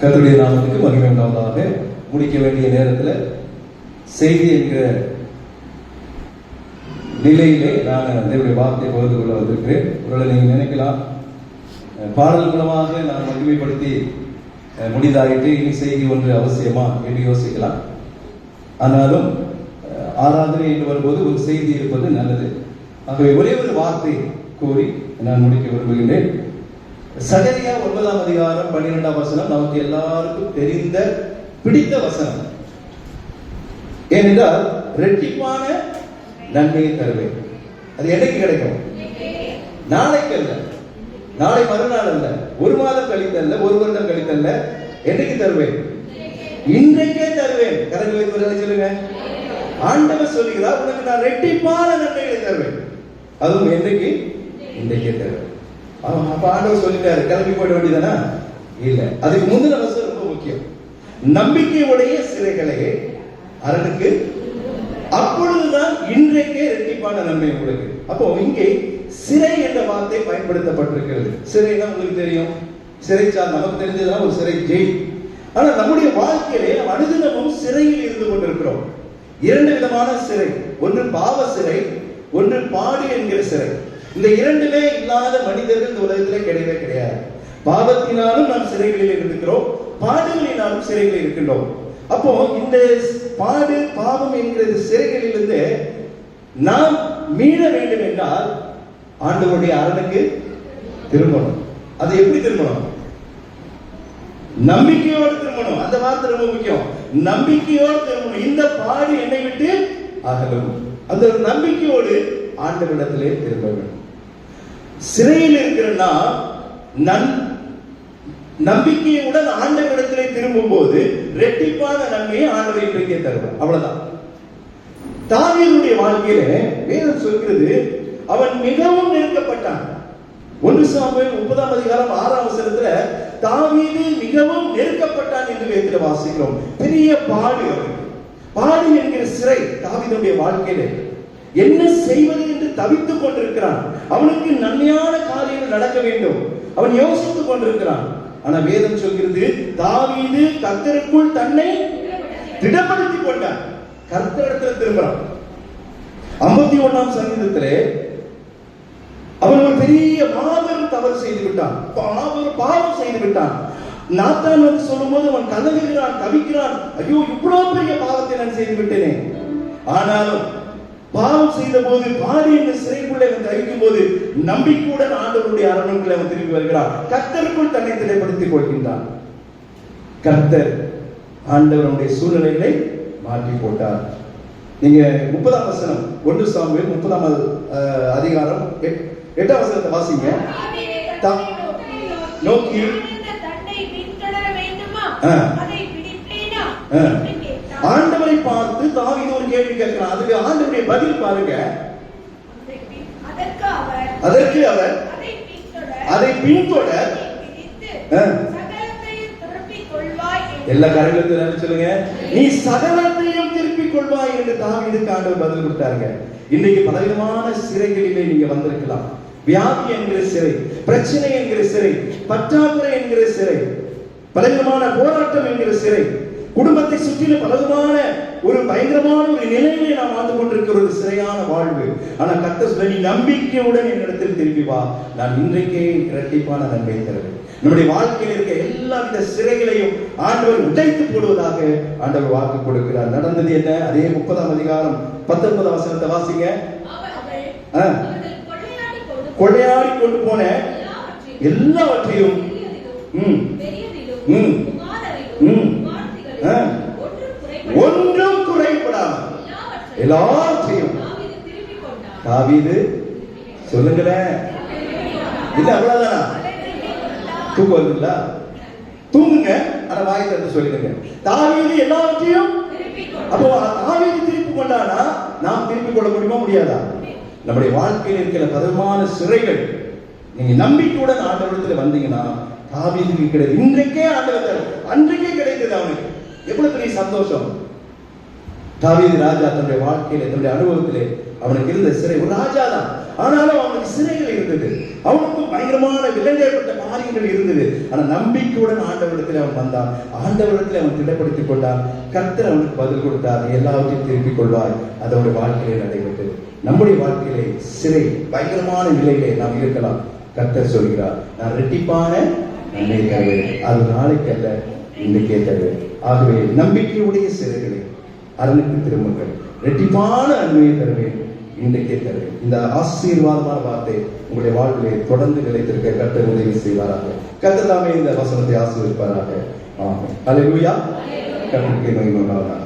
கத்துடைய நாமத்துக்கு மகிமை உண்டாவதாக முடிக்க வேண்டிய நேரத்தில் செய்தி என்கிற நிலையிலே நான் தேவனுடைய வார்த்தை பகிர்ந்து கொள்ள வந்திருக்கிறேன். ஒருவேளை நீங்கள் நினைக்கலாம் பாடல் மூலமாக நான் மகிமைப்படுத்தி அஹ், இனி செய்தி ஒன்று அவசியமா என்று யோசிக்கலாம். ஆனாலும் ஆராதனை என்று வரும்போது ஒரு செய்தி இருப்பது நல்லது. ஆகவே ஒரே ஒரு வார்த்தை கூறி நான் முடிக்க விரும்புகின்றேன். சகரியா ஒன்பதாம் அதிகாரம் பன்னிரெண்டாம் வசனம் நமக்கு எல்லாருக்கும் தெரிந்த பிடித்த வசனம். ஏனென்றால் ரெட்டிப்பான நன்மையை தருவேன். அது என்னைக்கு கிடைக்கும்? நாளைக்கு அல்ல நாளை மறுநாள் அல்ல ஒரு மாதம் கழித்தல்ல ஒரு வருடம் கழித்தல்ல. என்னைக்கு தருவேன்? இன்றைக்கே தருவேன். கரங்கள் வைத்து ஒரு சொல்லுங்க. ஆண்டவர் சொல்லுகிறார் உனக்கு நான் ரெட்டிப்பான நன்மைகளை தருவேன். அதுவும் என்னைக்கு? இன்றைக்கே தருவேன். அப்ப ஆண்டவர் சொல்லிட்டாரு கிளம்பி போயிட வேண்டியதானா இல்ல. அதுக்கு முந்தின வசம் ரொம்ப முக்கியம். நம்பிக்கையுடைய சிறைகளே அரணுக்கு அப்பொழுதுதான் இன்றைக்கே இரட்டிப்பான நன்மை உங்களுக்கு. அப்போ இங்கே சிறை என்ற வார்த்தை பயன்படுத்தப்பட்டிருக்கிறது. சிறைனா உங்களுக்கு தெரியும். சிறைச்சால் நமக்கு தெரிஞ்சதுதான் ஒரு சிறை ஜெயில். ஆனா நம்முடைய வாழ்க்கையிலே நாம் அனுதினமும் சிறையில் இருந்து கொண்டிருக்கிறோம். இரண்டு விதமான சிறை. ஒன்று பாவ சிறை ஒன்று பாடு என்கிற சிறை. இந்த இரண்டுமே இல்லாத மனிதர்கள் இந்த உலகத்திலே கிடையவே கிடையாது. பாவத்தினாலும் நாம் சிறைகளில் இருக்கிறோம் பாடுகளினாலும் சிறைகளில் இருக்கின்றோம். அப்போ இந்த பாடு பாவம் என்கிற சிறைகளிலிருந்து நாம் மீள வேண்டும் என்றால் ஆண்டவருடைய அரணுக்கு திரும்பணும். அது எப்படி திரும்பணும்? நம்பிக்கையோடு திரும்பணும். அந்த வார்த்தை ரொம்ப முக்கியம். நம்பிக்கையோடு திரும்பணும். இந்த பாடு என்னை விட்டு அகலும். அந்த ஒரு நம்பிக்கையோடு ஆண்டவரிடத்திலே திரும்ப வேண்டும். சிறையில் இருக்கிறன்னா நாம் நன் நம்பிக்கையுடன் ஆண்டவரிடத்திலே திரும்பும் போது ரெட்டிப்பான நன்மையை ஆண்டவர் இன்றைக்கே தருவார். அவ்வளவுதான். தாவீதுடைய வாழ்க்கையில வேதம் சொல்கிறது அவன் மிகவும் நெருக்கப்பட்டான். ஒன்று சாமுவேல் முப்பதாம் அதிகாரம் ஆறாம் வசனத்துல தாவீது மிகவும் நெருக்கப்பட்டான் என்று வேதத்தில் வாசிக்கிறோம். பெரிய பாடு பாடு என்கிற சிறை தாவீதுடைய வாழ்க்கையில. என்ன செய்வது என்று தவித்துக் கொண்டிருக்கிறான். அவனுக்கு நன்மையான காரியங்கள் நடக்க வேண்டும். அவன் யோசித்துக் கொண்டிருக்கிறான். ஆனா வேதம் சொல்கிறது தாவீது கர்த்தருக்குள் தன்னை திடப்படுத்திக் கொண்டான் கர்த்தரிடத்துல திரும்புறான். ஐம்பத்தி ஒண்ணாம் சங்கீதத்திலே அவன் ஒரு பெரிய மாபெரும் தவறு செய்து விட்டான். மாபெரும் பாவம் செய்து விட்டான். நாத்தான் வந்து சொல்லும்போது அவன் கதவுகிறான் தவிக்கிறான். ஐயோ இவ்வளவு பெரிய பாவத்தை நான் செய்து விட்டேனே. ஆனாலும் பாவம் செய்த போது என்ற சிறைக்குள்ளே அவன் தவிக்கும் போது நம்பிக்கையுடன் ஆண்டவருடைய அரணுக்குள்ளே அவன் திரும்பி வருகிறான் கர்த்தருக்குள் தன்னை திரைப்படுத்திக் கொள்கின்றான் கர்த்தர் ஆண்டவருடைய சூழ்நிலைகளை மாற்றி போட்டார். நீங்க முப்பதாம் வசனம் ஒன்று சாமுவேல் முப்பதாம் அதிகாரம் எட்- எட்டாம் வசனத்தை வாசிங்க. நோக்கி. ஆ. ஆண்டவரை பார்த்து தாவீது ஒரு கேள்வி கேட்கிறான். அதுக்கு ஆண்டவருடைய பதில் பாருங்க. அதற்கு அவர் அதை பின்தொடர். எல்லா காரியங்களும் சொல்லுங்க. நீ சகலத்தையும் திருப்பிக் கொள்வாய் என்று தாவீதுக்கு ஆண்டவர் பதில் கொடுத்தாருங்க. இன்னைக்கு பலவிதமான சிறைகளிலே நீங்க வந்திருக்கலாம். வியாதி என்கிற சிறை பிரச்சனை என்கிற சிறை பற்றாக்குறை என்கிற சிறை பலவிதமான போராட்டம் என்கிற சிறை குடும்பத்தை சுற்றிலும் பலவிதமான ஒரு பயங்கரமான ஒரு நிலையிலே நாம் வாழ்ந்து கொண்டிருக்கிற ஒரு சிறையான வாழ்வு ஆனா கத்த சொல்ல நீ நம்பிக்கையுடன் என்னிடத்தில் திரும்பி வா நான் இன்றைக்கே இரட்டிப்பான நன்மை தருவேன் நம்முடைய வாழ்க்கையில் இருக்க எல்லா வித சிறைகளையும் ஆண்டவர் உடைத்து போடுவதாக ஆண்டவர் வாக்கு கொடுக்கிறார் நடந்தது என்ன அதே முப்பதாம் அதிகாரம் பத்தொன்பதாம் வசனத்தை வாசிங்க. கொள்ளையாடி கொண்டு போன எல்லாவற்றையும் ம். ம். ம். எல்லாத்தையும். தாவீது சொல்லுங்களேன். இல்ல அவ்வளவுதானா? தூக்கம் வருதுங்களா? தூங்குங்க. ஆனா வாய் திறந்து சொல்லிடுங்க. தாவீது எல்லாவற்றையும் அப்போ தாவீது திருப்பி கொண்டானா? நாம் திருப்பி கொள்ள முடியுமா முடியாதா? நம்முடைய வாழ்க்கையில் இருக்கிற பதமான சிறைகள் நீங்க நம்பிக்கையுடன் ஆண்டவரத்தில் வந்தீங்கன்னா தாவீதுக்கு கிடையாது இன்றைக்கே ஆண்டவர் அன்றைக்கே கிடைத்தது அவனுக்கு. எவ்வளவு பெரிய சந்தோஷம்? தாவீது ராஜா தன்னுடைய வாழ்க்கையில தன்னுடைய அனுபவத்திலே அவனுக்கு இருந்த சிறை ஒரு ராஜா தான் ஆனாலும் அவனுக்கு சிறைகள் இருந்தது. அவனுக்கும் பயங்கரமான விலங்கேற்பட்ட காரியங்கள் இருந்தது. ஆனா நம்பிக்கையுடன் ஆண்டவரிடத்தில் அவன் வந்தான். ஆண்டவரிடத்தில் அவன் திடப்படுத்திக் கொண்டான். கர்த்தர் அவனுக்கு பதில் கொடுத்தார். எல்லாவற்றையும் திருப்பிக் கொள்வார் அது அவருடைய வாழ்க்கையிலே நடைபெற்றது. நம்முடைய வாழ்க்கையிலே சிறை பயங்கரமான நிலையிலே நாம் இருக்கலாம். கர்த்தர் சொல்கிறார் நான் ரெட்டிப்பான நன்மை தருவேன் அது நாளைக்கு அல்ல இன்றைக்கே தருவேன் ஆகவே நம்பிக்கையுடைய சிறைகளை அரணுக்கு திரும்புங்கள். ரெட்டிப்பான நன்மையை தருவேன். இன்றைக்கே தருவேன். இந்த ஆசீர்வாதமான வார்த்தை உங்களுடைய வாழ்விலே தொடர்ந்து நிலைத்திருக்க கர்த்தர் உதவி செய்வாராக. கர்த்தர் தாமே இந்த வசனத்தை ஆசீர்வதிப்பாராக. ஆமாம் கர்த்தருக்கு மகிமை உண்டாவதாக.